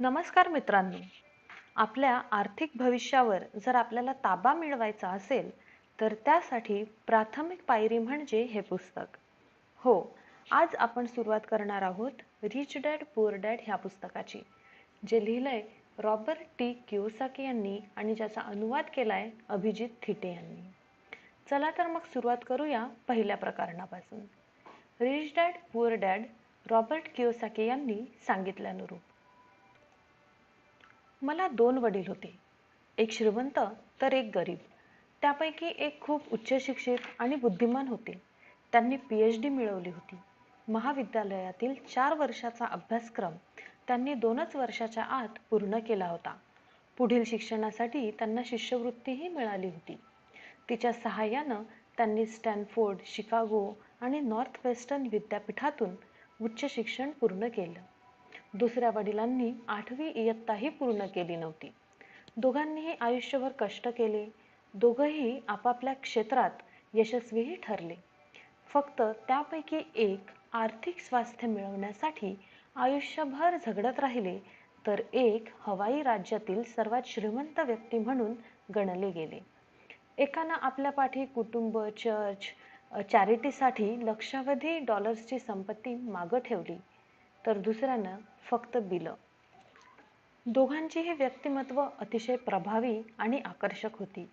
नमस्कार मित्रांनो. आपल्या आर्थिक भविष्यावर जर आपल्याला ताबा मिळवायचा असेल तर त्यासाठी प्राथमिक पायरी म्हणजे हे पुस्तक. हो आज आपण सुरुवात करणार आहोत रिच डॅड पुअर डॅड ह्या पुस्तकाची जे लिहिलंय रॉबर्ट टी किओसाकी यांनी आणि ज्याचा अनुवाद केलाय अभिजित थिटे यांनी. चला तर मग सुरुवात करूया पहिल्या प्रकरणापासून. Rich dad poor dad Robert Kiyosaki यांनी सांगितल्यानुरूप. मला दोन वडील होते. एक श्रीमंत तर एक गरीब. त्यापैकी एक खूप उच्च शिक्षित आणि बुद्धिमान होते. त्यांनी पी एच डी मिळवली होती. महाविद्यालयातील चार वर्षाचा अभ्यासक्रम त्यांनी दोनच वर्षाच्या आत पूर्ण केला होता. पुढील शिक्षणासाठी त्यांना शिष्यवृत्तीही मिळाली होती. तिच्या सहाय्यानं त्यांनी स्टॅनफोर्ड शिकागो आणि नॉर्थ वेस्टर्न विद्यापीठातून उच्च शिक्षण पूर्ण केलं. दुसऱ्या वडिलांनी आठवी इयत्ताही पूर्ण केली नव्हती. दोघांनीही आयुष्यभर कष्ट केले. दोघंही आपापल्या क्षेत्रात यशस्वीही ठरले. फक्त त्यापैकी एक आर्थिक स्वास्थ्य मिळवण्यासाठी आयुष्यभर झगडत राहिले तर एक हवाई राज्यातील सर्वात श्रीमंत व्यक्ती म्हणून गणले गेले. एकानं आपल्या पाठी कुटुंब चर्च चॅरिटीसाठी लक्षावधी डॉलर्सची संपत्ती मागं ठेवली तर दुसऱ्यानं फक्त बिलं. दोघांचीही व्यक्तिमत्व अतिशय प्रभावी आणि आकर्षक होती.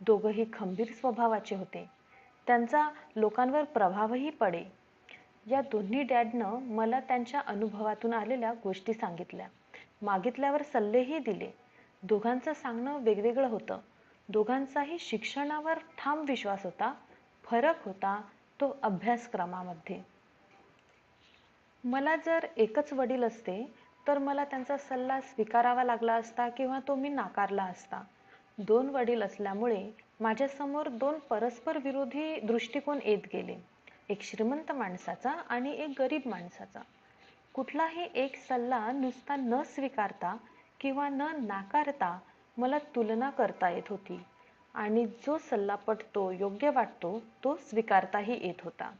दोघंही खंबीर स्वभावाचे होते. त्यांचा लोकांवर प्रभावही पडे. या दोन्ही डॅडनं मला त्यांच्या अनुभवातून आलेल्या गोष्टी सांगितल्या. मागितल्यावर सल्लेही दिले. दोघांचं सांगणं वेगवेगळं होतं. दोघांचाही शिक्षणावर ठाम विश्वास होता. फरक होता तो अभ्यासक्रमामध्ये. मला जर एकच वडील असते तर मला त्यांचा सल्ला स्वीकारावा लागला असता किंवा तो मी नाकारला असता. दोन वडील असल्यामुळे माझ्यासमोर दोन परस्पर विरोधी दृष्टिकोन येत गेले. एक श्रीमंत माणसाचा आणि एक गरीब माणसाचा. कुठलाही एक सल्ला नुसता न स्वीकारता किंवा न नाकारता मला तुलना करता येत होती आणि जो सल्ला पटतो योग्य वाटतो तो स्वीकारताही येत होता.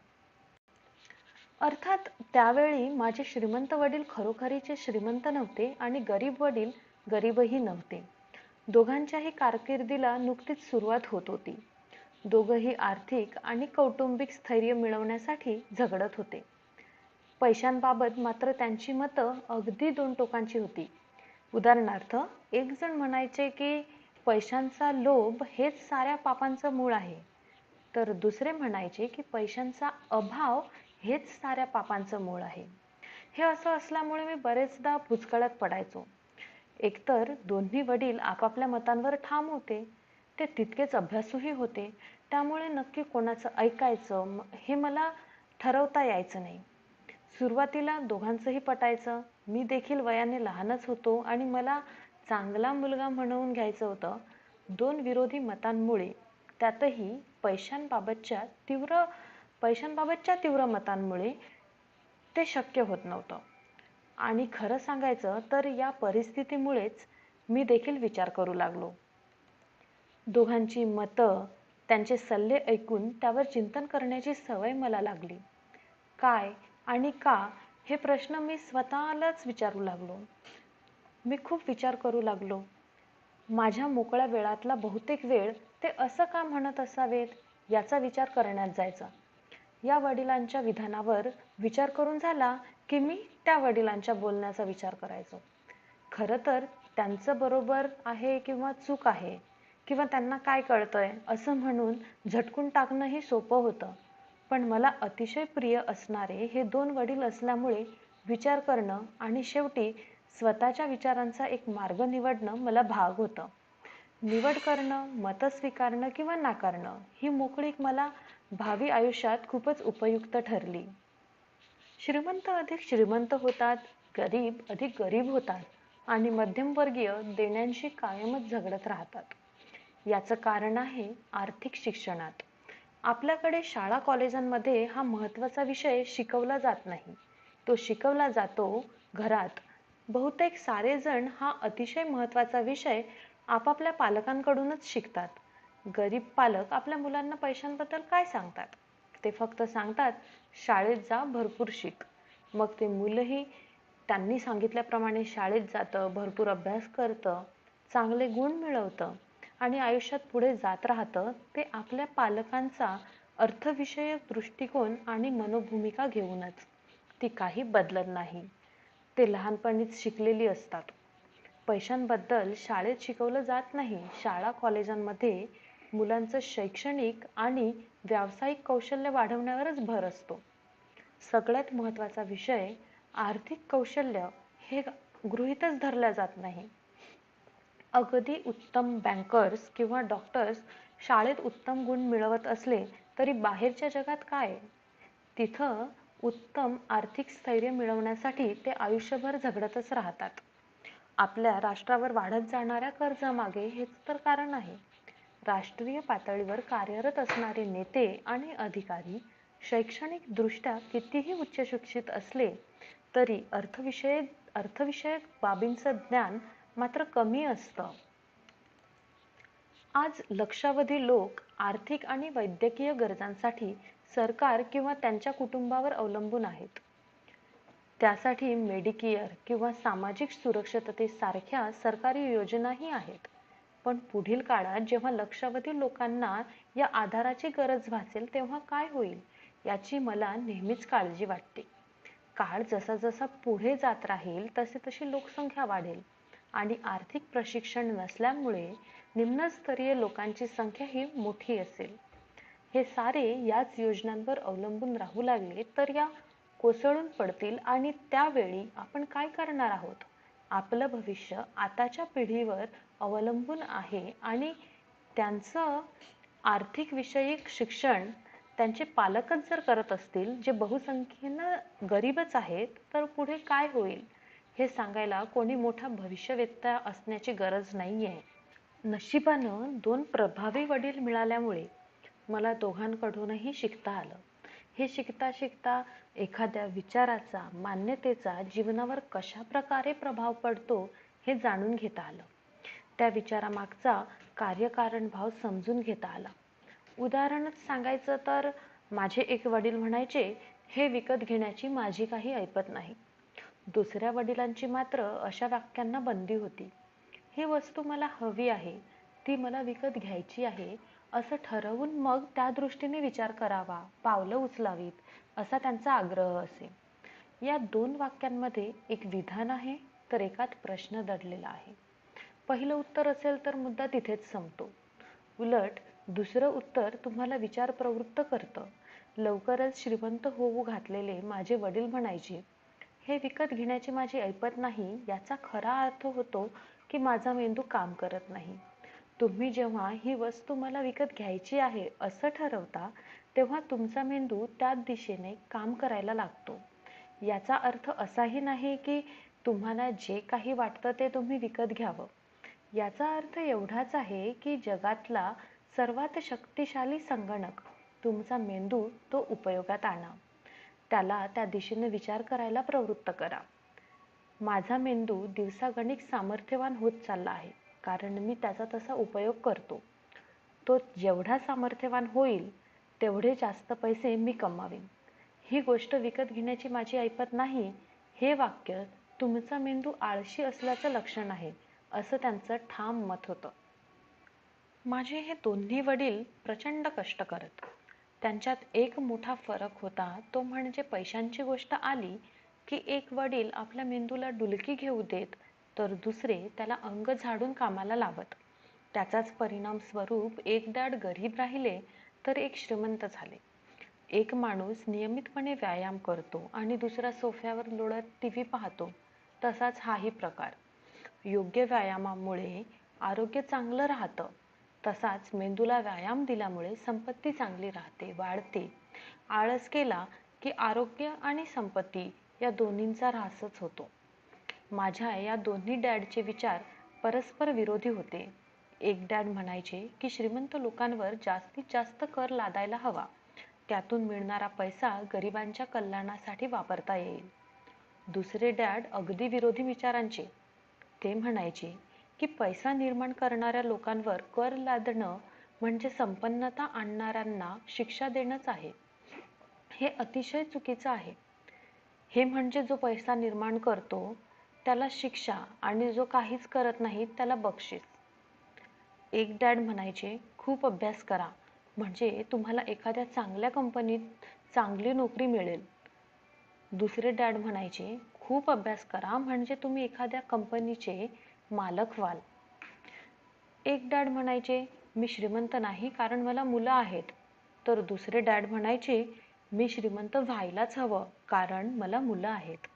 अर्थात त्यावेळी माझे श्रीमंत वडील खरोखरीचे श्रीमंत नव्हते आणि गरीब वडील गरीबही नव्हते. दोघांच्याही कारकिर्दीला नुकतीच सुरुवात होत होती. दोघंही आर्थिक आणि कौटुंबिक स्थैर्य मिळवण्यासाठी झगडत होते. पैशांबाबत मात्र त्यांची मतं अगदी दोन टोकांची होती. उदाहरणार्थ एक जण म्हणायचे की पैशांचा लोभ हेच साऱ्या पापांचं मूळ आहे. तर दुसरे म्हणायचे की पैशांचा अभाव हेच साऱ्या पापांचं मूळ आहे. हे असं असल्यामुळे मी बरेचदा भुचकळत पडायचो. एकतर दोन्ही वडील आपापल्या मतांवर ठाम होते ते तितकेच अभ्यासूही होते त्यामुळे नक्की कोणाचं ऐकायचं हे मला ठरवता यायचं नाही. सुरुवातीला दोघांचंही पटायचं मी देखील वयाने लहानच होतो आणि मला चांगला मुलगा म्हणवून घ्यायचं होतं. दोन विरोधी मतांमुळे त्यातही पैशांबाबतच्या तीव्र पैशांबाबतच्या तीव्र मतांमुळे ते शक्य होत नव्हतं. आणि खरं सांगायचं तर या परिस्थितीमुळेच मी देखील विचार करू लागलो. दोघांची मतं त्यांचे सल्ले ऐकून त्यावर चिंतन करण्याची सवय मला लागली. काय आणि का हे प्रश्न मी स्वतःलाच विचारू लागलो. मी खूप विचार करू लागलो. माझ्या मोकळ्या वेळातला बहुतेक वेळ ते असं का म्हणत असावेत याचा विचार करण्यात जायचा. या वडिलांच्या विधानावर विचार करून झाला की मी त्या वडिलांच्या बोलण्याचा विचार करायचो. खरं तर त्यांचं बरोबर आहे किंवा चूक आहे किंवा त्यांना काय कळतंय असं म्हणून झटकून टाकणंही सोपं होतं. पण मला अतिशय प्रिय असणारे हे दोन वडील असल्यामुळे विचार करणं आणि शेवटी स्वतःच्या विचारांचा एक मार्ग निवडणं मला भाग होतं. निवड करणं मतं स्वीकारणं किंवा नाकारणं ही मोकळीक मला भावी आयुष्यात खूपच उपयुक्त ठरली. श्रीमंत अधिक श्रीमंत होतात गरीब अधिक गरीब होतात आणि मध्यमवर्गीय देण्यांशी कायमच झगडत राहतात. याचं कारण आहे आर्थिक शिक्षणात. आपल्याकडे शाळा कॉलेजांमध्ये हा महत्त्वाचा विषय शिकवला जात नाही. तो शिकवला जातो घरात. बहुतेक सारेजण हा अतिशय महत्त्वाचा विषय आपापल्या पालकांकडूनच शिकतात. गरीब पालक आपल्या मुलांना पैशांबद्दल काय सांगतात? ते फक्त सांगतात शाळेत जा भरपूर शिक. मग ते मुलंही त्यांनी सांगितल्याप्रमाणे शाळेत जातं भरपूर अभ्यास करतं चांगले गुण मिळवतं आणि आयुष्यात पुढे जात राहतं. ते आपल्या पालकांचा अर्थविषयक दृष्टिकोन आणि मनोभूमिका घेऊनच. ती काही बदलत नाही. ते लहानपणीच शिकलेली असतात. पैशांबद्दल शाळेत शिकवलं जात नाही. शाळा कॉलेजांमध्ये मुलांचं शैक्षणिक आणि व्यावसायिक कौशल्य वाढवण्यावरच भर असतो. सगळ्यात महत्त्वाचा विषय आर्थिक कौशल्य हे गृहीतच धरल्या जात नाही. अगदी उत्तम बँकर्स किंवा डॉक्टर्स शाळेत उत्तम गुण मिळवत असले तरी बाहेरच्या जगात काय? तिथं उत्तम आर्थिक स्थैर्य मिळवण्यासाठी ते आयुष्यभर झगडतच राहतात. आपल्या राष्ट्रावर वाढत जाणाऱ्या कर्जामागे हेच तर कारण आहे. राष्ट्रीय पातळीवर कार्यरत असणारे नेते आणि अधिकारी शैक्षणिक दृष्ट्या कितीही उच्च शिक्षित असले तरी अर्थविषयक अर्थविषयक बाबींचं ज्ञान मात्र कमी असतं. आज लक्षावधी लोक आर्थिक आणि वैद्यकीय गरजांसाठी सरकार किंवा त्यांच्या कुटुंबावर अवलंबून आहेत. त्यासाठी मेडिकेअर किंवा सामाजिक सुरक्षिततेसारख्या सरकारी योजनाही आहेत. पण पुढील काळात जेव्हा लक्षावधी लोकांना या आधाराची गरज भासेल तेव्हा काय होईल? याची मला नेहमीच काळजी वाटते. काळ जसा जसा पुढे जात राहील तसे तशी लोकसंख्या वाढेल. आणि आर्थिक प्रशिक्षण नसल्यामुळे निम्नस्तरीय लोकांची संख्या ही मोठी असेल. हे सारे याच योजनांवर अवलंबून राहू लागले तर या कोसळून पडतील आणि त्यावेळी आपण काय करणार आहोत? आपलं भविष्य आताच्या पिढीवर अवलंबून आहे आणि त्यांचं आर्थिक विषयक शिक्षण त्यांचे पालकच जर करत असतील जे बहुसंख्येनं गरीबच आहेत तर पुढे काय होईल? हे सांगायला कोणी मोठा भविष्यवेत्ता असण्याची गरज नाही आहे नशिबानं दोन प्रभावी वडील मिळाल्यामुळे मला दोघांकडूनही शिकता आलं. हे शिकता शिकता एखाद्या विचाराचा मान्यतेचा जीवनावर कशा प्रकारे प्रभाव पडतो हे जाणून घेता आलं. त्या विचारामागचा कार्यकारण भाव समजून घेता आला. उदाहरणच सांगायचं तर माझे एक वडील म्हणायचे हे विकत घेण्याची माझी काही ऐपत नाही. दुसऱ्या वडिलांची मात्र अशा वाक्यांना बंदी होती. ही वस्तू मला हवी आहे ती मला विकत घ्यायची आहे असं ठरवून मग त्या दृष्टीने विचार करावा पावलं उचलावीत असा त्यांचा आग्रह असे. या दोन वाक्यांमध्ये एक विधान आहे तर एकात प्रश्न दडलेला आहे. पहिलं उत्तर असेल तर मुद्दा तिथेच संपतो. उलट दुसरं उत्तर तुम्हाला विचार प्रवृत्त करतं. लवकरच श्रीमंत होऊ घातलेले माझे वडील म्हणायचे हे विकत घेण्याची माझी ऐपत नाही याचा खरा अर्थ होतो की माझा मेंदू काम करत नाही. तुम्ही जेव्हा ही वस्तू मला विकत घ्यायची आहे असं ठरवता तेव्हा तुमचा मेंदू त्या दिशेने काम करायला लागतो. याचा अर्थ असाही नाही की तुम्हाला जे काही वाटतं ते तुम्ही विकत घ्यावं. याचा अर्थ एवढाच आहे की जगातला सर्वात शक्तिशाली संगणक तुमचा मेंदू तो उपयोगात आणा. त्याला त्या दिशेने विचार करायला प्रवृत्त करा. माझा मेंदू दिवसागणिक सामर्थ्यवान होत चालला आहे कारण मी त्याचा तसा उपयोग करतो. तो जेवढा सामर्थ्यवान होईल तेवढे जास्त पैसे मी कमावीन. ही गोष्ट विकत घेण्याची माझी ऐपत नाही. हे वाक्य तुमचा मेंदू आळशी असल्याचं लक्षण आहे. असं त्यांचं ठाम मत होतं. माझे हे दोन्ही वडील प्रचंड कष्ट करत. त्यांच्यात एक मोठा फरक होता तो म्हणजे पैशांची गोष्ट आली की एक वडील आपल्या मेंदूला डुलकी घेऊ देत तर दुसरे त्याला अंग झाडून कामाला लावत. त्याचाच परिणाम स्वरूप एक दाड गरीब राहिले तर एक श्रीमंत झाले. एक माणूस नियमितपणे व्यायाम करतो आणि दुसरा सोफ्यावर लोळत टी व्ही पाहतो तसाच हाही प्रकार. योग्य व्यायामामुळे आरोग्य चांगलं राहतं. तसाच मेंदूला व्यायाम दिल्यामुळे संपत्ती चांगली राहते वाढते. आळस केला की आरोग्य आणि संपत्ती या दोन्हींचा ऱ्हासच होतो. माझ्या या दोन्ही डॅडचे विचार परस्पर विरोधी होते. एक डॅड म्हणायचे की श्रीमंत लोकांवर जास्तीत जास्त कर लादायला हवा. त्यातून मिळणारा पैसा गरिबांच्या कल्याणासाठी वापरता येईल. दुसरे डॅड अगदी विरोधी विचारांचे ते म्हणायचे की पैसा निर्माण करणाऱ्या लोकांवर कर लादणं म्हणजे संपन्नता आणणाऱ्यांना शिक्षा देणंच आहे. हे अतिशय चुकीचं आहे. हे म्हणजे जो पैसा निर्माण करतो त्याला शिक्षा आणि जो काहीच करत नाही त्याला बक्षीस. एक डॅड म्हणायचे खूप अभ्यास करा म्हणजे तुम्हाला एखाद्या चांगल्या कंपनीत चांगली नोकरी मिळेल. दुसरे डॅड म्हणायचे खूप अभ्यास करा म्हणजे तुम्ही एखाद्या कंपनीचे मालक व्हाल. एक डॅड म्हणायचे मी श्रीमंत नाही कारण मला मुलं आहेत. तर दुसरे डॅड म्हणायचे मी श्रीमंत व्हायलाच हवं कारण मला मुलं आहेत.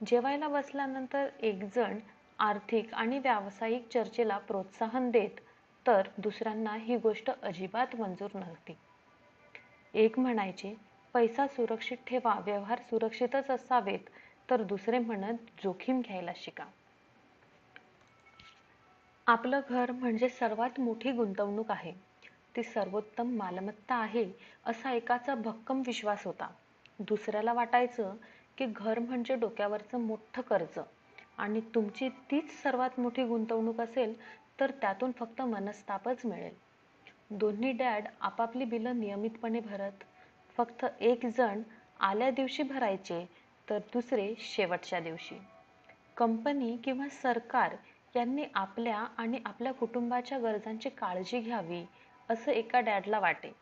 जेवायला बसल्यानंतर एक जण आर्थिक आणि व्यावसायिक चर्चेला प्रोत्साहन देत तर दुसऱ्यांना ही गोष्ट अजिबात मंजूर नव्हती. एक म्हणायचे पैसा सुरक्षित ठेवा व्यवहार सुरक्षितच असावेत तर दुसरे म्हणत जोखीम घ्यायला शिका. आपलं घर म्हणजे सर्वात मोठी गुंतवणूक आहे. ती सर्वोत्तम मालमत्ता आहे असा एकाचा भक्कम विश्वास होता. दुसऱ्याला वाटायचं की घर म्हणजे डोक्यावरचं मोठं कर्ज आणि तुमची तीच सर्वात मोठी गुंतवणूक असेल तर त्यातून फक्त मनस्तापच मिळेल. दोन्ही डॅड आपापली बिलं नियमितपणे भरत फक्त एक जण आल्या दिवशी भरायचे तर दुसरे शेवटच्या दिवशी. कंपनी किंवा सरकार यांनी आपल्या आणि आपल्या कुटुंबाच्या गरजांची काळजी घ्यावी असं एका डॅडला वाटे.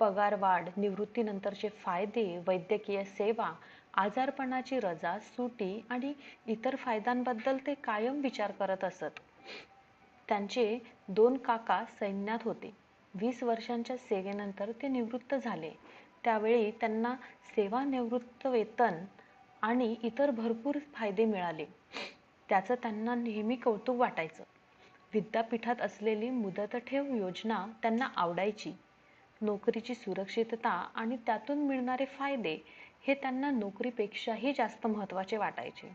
पगार वाढ निवृत्तीनंतरचे फायदे वैद्यकीय सेवा आजारपणाची रजा सुटी आणि इतर फायद्यांबद्दल ते कायम विचार करत असत. त्यांचे दोन काका सैन्यात होते. वीस वर्षांच्या सेवेनंतर ते निवृत्त झाले. त्यावेळी त्यांना सेवानिवृत्त वेतन आणि इतर भरपूर फायदे मिळाले. त्याचं त्यांना नेहमी कौतुक वाटायचं. विद्यापीठात असलेली मुदत ठेव योजना त्यांना आवडायची. नोकरीची सुरक्षितता आणि त्यातून मिळणारे फायदे हे त्यांना नोकरीपेक्षाही जास्त महत्त्वाचे वाटायचे.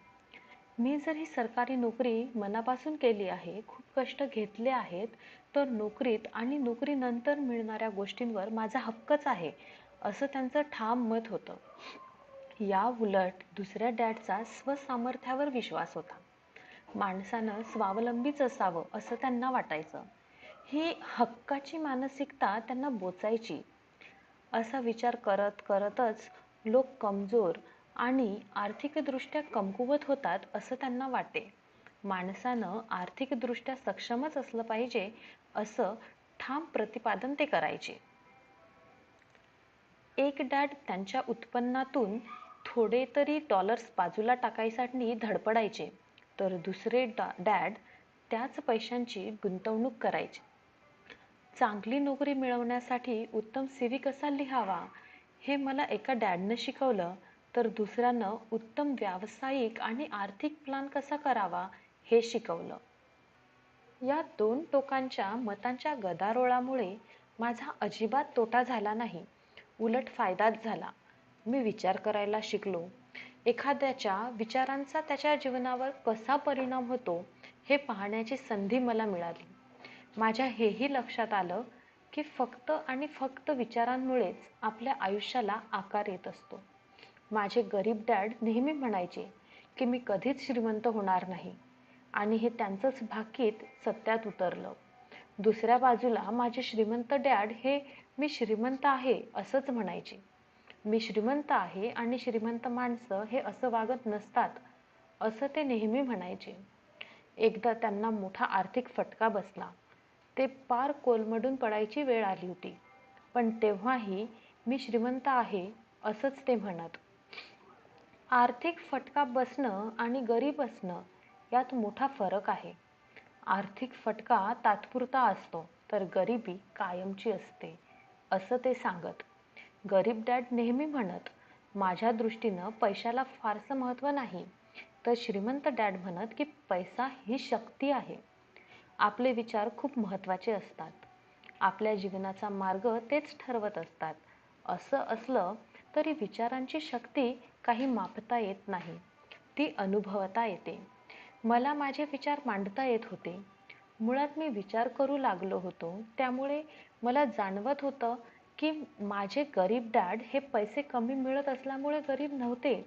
मी जर ही सरकारी नोकरी मनापासून केली आहे खूप कष्ट घेतले आहेत तर नोकरीत आणि नोकरीनंतर मिळणाऱ्या गोष्टींवर माझा हक्कच आहे असं त्यांचं ठाम मत होतं. या उलट दुसऱ्या डॅडचा स्वसामर्थ्यावर विश्वास होता. माणसानं स्वावलंबीच असावं असं त्यांना वाटायचं. ही हक्काची मानसिकता त्यांना बोचायची. असा विचार करत करतच लोक कमजोर आणि आर्थिकदृष्ट्या कमकुवत होतात असं त्यांना वाटे माणसानं आर्थिकदृष्ट्या सक्षमच असलं पाहिजे असं ठाम प्रतिपादन ते करायचे. एक डॅड त्यांच्या उत्पन्नातून थोडे तरी डॉलर्स बाजूला टाकायसाठी धडपडायचे तर दुसरे डॅड त्याच पैशांची गुंतवणूक करायचे. चांगली नोकरी मिळवण्यासाठी उत्तम सिवी कसा लिहावा हे मला एका डॅडनं शिकवलं तर दुसऱ्यानं उत्तम व्यावसायिक आणि आर्थिक प्लान कसा करावा हे शिकवलं. या दोन टोकांच्या मतांच्या गदारोळामुळे माझा अजिबात तोटा झाला नाही. उलट फायदाच झाला. मी विचार करायला शिकलो. एखाद्याच्या विचारांचा त्याच्या जीवनावर कसा परिणाम होतो हे पाहण्याची संधी मला मिळाली. माझ्या हेही लक्षात आलं की फक्त आणि फक्त विचारांमुळेच आपल्या आयुष्याला आकार येत असतो. माझे गरीब डॅड नेहमी म्हणायचे की मी कधीच श्रीमंत होणार नाही आणि हे त्यांचंच भाकीत सत्यात उतरलं. दुसऱ्या बाजूला माझे श्रीमंत डॅड हे मी श्रीमंत आहे असंच म्हणायचे. मी श्रीमंत आहे आणि श्रीमंत माणसं हे असं वागत नसतात असं ते नेहमी म्हणायचे. एकदा त्यांना मोठा आर्थिक फटका बसला. ते पार कोलमडून पडायची वेळ आली होती. पण तेव्हाही मी श्रीमंत आहे असंच ते म्हणत. आर्थिक फटका बसणं आणि गरीब असणं यात मोठा फरक आहे. आर्थिक फटका तात्पुरता असतो तर गरिबी कायमची असते असं ते सांगत. गरीब डॅड नेहमी म्हणत माझ्या दृष्टीनं पैशाला फारसं महत्त्व नाही तर श्रीमंत डॅड म्हणत की पैसा ही शक्ती आहे. आपले विचार खूप महत्त्वाचे असतात. आपल्या जीवनाचा मार्ग तेच ठरवत असतात. असं असलं तरी विचारांची शक्ती काही मापता येत नाही ती अनुभवता येते. मला माझे विचार मांडता येत होते. मुळात मी विचार करू लागलो होतो त्यामुळे मला जाणवत होतं की माझे गरीब डॅड हे पैसे कमी मिळत असल्यामुळे गरीब नव्हते.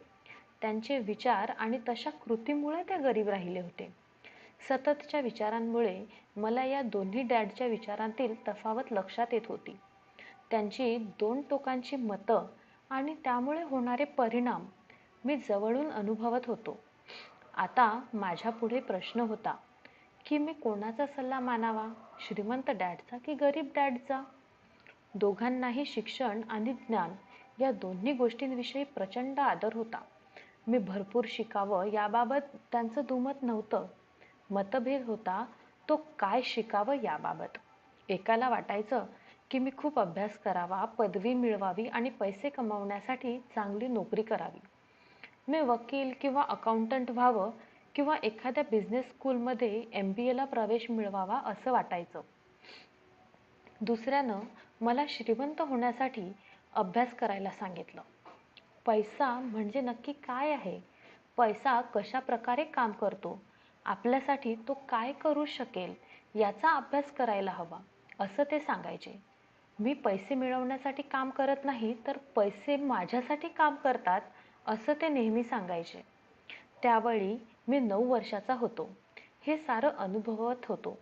त्यांचे विचार आणि तशा कृतीमुळे ते गरीब राहिले होते. सततच्या विचारांमुळे मला या दोन्ही डॅडच्या विचारांतील तफावत लक्षात येत होती. त्यांची दोन टोकांची मतं आणि त्यामुळे होणारे परिणाम मी जवळून अनुभवत होतो. आता माझ्यापुढे प्रश्न होता की मी कोणाचा सल्ला मानावा? श्रीमंत डॅडचा की गरीब डॅडचा दोघांनाही शिक्षण आणि ज्ञान या दोन्ही गोष्टींविषयी प्रचंड आदर होता. मी भरपूर शिकावं याबाबत त्यांचं दुमत नव्हतं. मतभेद होता तो काय शिकावं याबाबत. एकाला वाटायचं की मी खूप अभ्यास करावा पदवी मिळवावी आणि पैसे कमावण्यासाठी चांगली नोकरी करावी. मी वकील किंवा अकाउंटंट व्हावं किंवा एखाद्या बिझनेस स्कूलमध्ये एम बी एला प्रवेश मिळवावा असं वाटायचं. दुसऱ्यानं मला श्रीमंत होण्यासाठी अभ्यास करायला सांगितलं. पैसा म्हणजे नक्की काय आहे? पैसा कशा प्रकारे काम करतो? आपल्यासाठी तो काय करू शकेल? याचा अभ्यास करायला हवा असं ते सांगायचे. मी पैसे मिळवण्यासाठी काम करत नाही तर पैसे माझ्यासाठी काम करतात असं ते नेहमी सांगायचे. त्यावेळी मी नऊ वर्षाचा होतो. हे सारं अनुभवत होतो.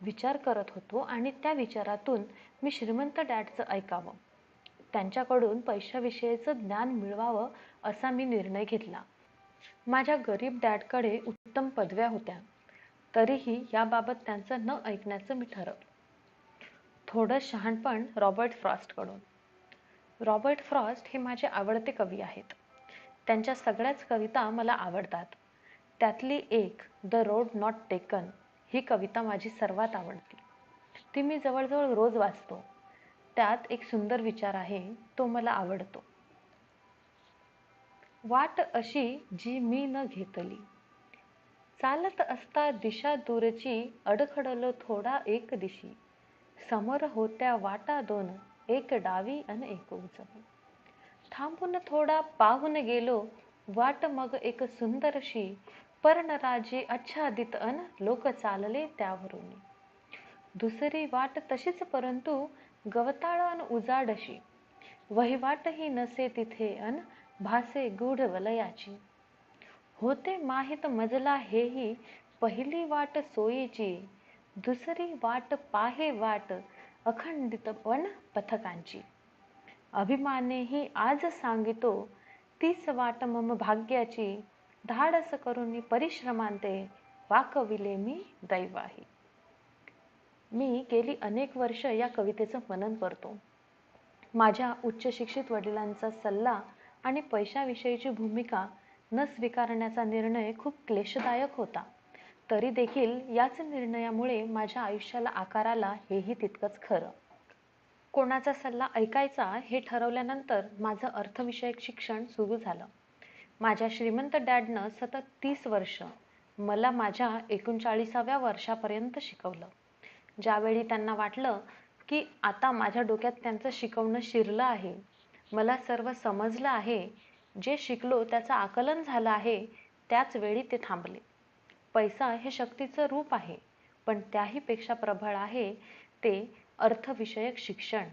विचार करत होतो आणि त्या विचारातून मी श्रीमंत डॅडचं ऐकावं. त्यांच्याकडून पैशाविषयीचं ज्ञान मिळवावं असा मी निर्णय घेतला. माझ्या गरीब डॅडकडे उत्तम पदव्या होत्या. तरीही याबाबत त्यांचं न ऐकण्याचं मी ठरवलं. थोडं शहाणपण रॉबर्ट फ्रॉस्टकडून. रॉबर्ट फ्रॉस्ट हे माझे आवडते कवी आहेत. त्यांच्या सगळ्याच कविता मला आवडतात. त्यातली एक द रोड नॉट टेकन ही कविता माझी सर्वात आवडती. ती मी जवळजवळ रोज वाचतो. त्यात एक सुंदर विचार आहे तो मला आवडतो. वाट अशी जी मी न घेतली. चालत असता दिशा दूरची अडखडलो थोडा एक दिशी. समोर होत्या वाटा दोन एक डावी अन एक उजवी. थांबून थोडा पाहून गेलो वाट मग एक सुंदरशी. पर्णराजे आच्छादित अन लोक चालले त्यावरून. दुसरी वाट तशीच परंतु गवताळ अन उजाडशी. वहिवाटही नसे तिथे अन भासे गूढ वलयाची. होते माहीत मजला हेही पहिली वाट सोयीची. दुसरी वाट पाहे वाट अखंडित पण पथकांची. अभिमानेही आज सांगितो तीच वाट मम भाग्याची. धाडस करून परिश्रमांते वाकविले मी दैवाही मी गेली अनेक वर्ष या कवितेचं मनन करतो. माझ्या उच्च शिक्षित वडिलांचा सल्ला आणि पैशाविषयीची भूमिका न स्वीकारण्याचा निर्णय खूप क्लेशदायक होता. तरी देखील याच निर्णयामुळे माझ्या आयुष्याला आकाराला हेही तितकंच खरं. कोणाचा सल्ला ऐकायचा हे ठरवल्यानंतर माझं अर्थविषयक शिक्षण सुरू झालं. माझ्या श्रीमंत डॅडनं सतत तीस वर्ष मला माझ्या एकोणचाळीसाव्या वर्षापर्यंत शिकवलं. ज्यावेळी त्यांना वाटलं की आता माझ्या डोक्यात त्यांचं शिकवणं शिरलं आहे मला सर्व समजलं आहे जे शिकलो त्याचं आकलन झालं आहे त्याच वेळी ते थांबले. पैसा हे शक्तीचं रूप आहे पण त्याहीपेक्षा प्रबळ आहे ते अर्थविषयक शिक्षण.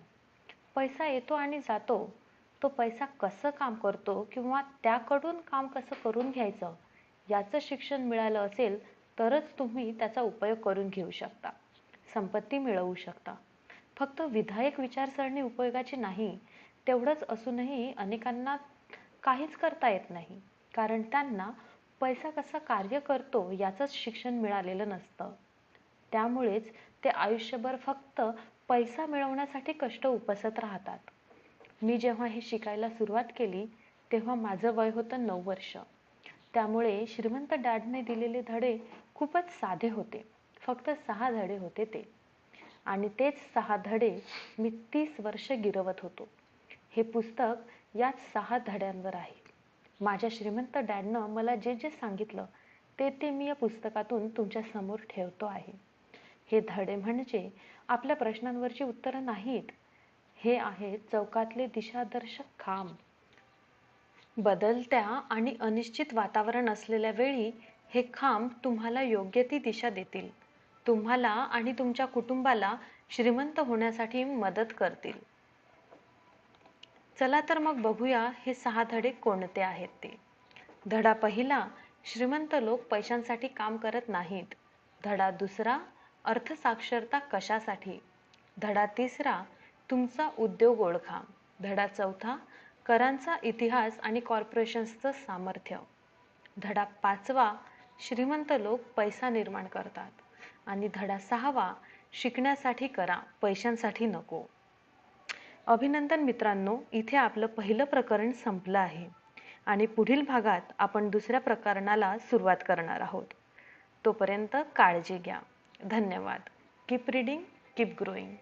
पैसा येतो आणि जातो तो पैसा कसं काम करतो किंवा त्याकडून काम कसं करून घ्यायचं याचं शिक्षण मिळालं असेल तरच तुम्ही त्याचा उपयोग करून घेऊ शकता. संपत्ती मिळवू शकता. फक्त विधायक विचारसरणी उपयोगाची नाही तेवढंच असूनही अनेकांना काहीच करता येत नाही. कारण त्यांना पैसा कसा कार्य करतो याचंच शिक्षण मिळालेलं नसतं. त्यामुळेच ते आयुष्यभर फक्त पैसा मिळवण्यासाठी कष्ट उपसत राहतात. मी जेव्हा हे शिकायला सुरुवात केली तेव्हा माझं वय होतं नऊ वर्ष. त्यामुळे श्रीमंत डॅडने दिलेले धडे खूपच साधे होते. फक्त सहा धडे होते ते. आणि तेच सहा धडे मी तीस वर्ष गिरवत होतो. हे पुस्तक याच सहा धड्यांवर आहे. माझ्या श्रीमंत डॅडनं मला जे जे सांगितलं ते ते मी या पुस्तकातून तुमच्यासमोर ठेवतो आहे. हे धडे म्हणजे आपल्या प्रश्नांवरची उत्तरं नाहीत. हे आहेत चौकातले दिशादर्शक खांब. बदलत्या आणि अनिश्चित वातावरण असलेल्या वेळी हे खांब तुम्हाला योग्य ती दिशा देतील. तुम्हाला आणि तुमच्या कुटुंबाला श्रीमंत होण्यासाठी मदत करतील. चला तर मग बघूया हे सहा धडे कोणते आहेत ते. धडा पहिला श्रीमंत लोक पैशांसाठी काम करत नाहीत. धडा दुसरा अर्थसाक्षरता कशासाठी. धडा तिसरा तुमचा उद्योग ओळखा. धडा चौथा करांचा इतिहास आणि कॉर्पोरेशन्सचं सामर्थ्य. धडा पाचवा श्रीमंत लोक पैसा निर्माण करतात. आणि धडा सहावा शिकण्यासाठी करा पैशांसाठी नको. अभिनंदन मित्रांनो इथे आपलं पहिलं प्रकरण संपलं आहे. आणि पुढील भागात आपण दुसऱ्या प्रकरणाला सुरुवात करणार आहोत. तोपर्यंत काळजी घ्या. धन्यवाद. Keep reading keep growing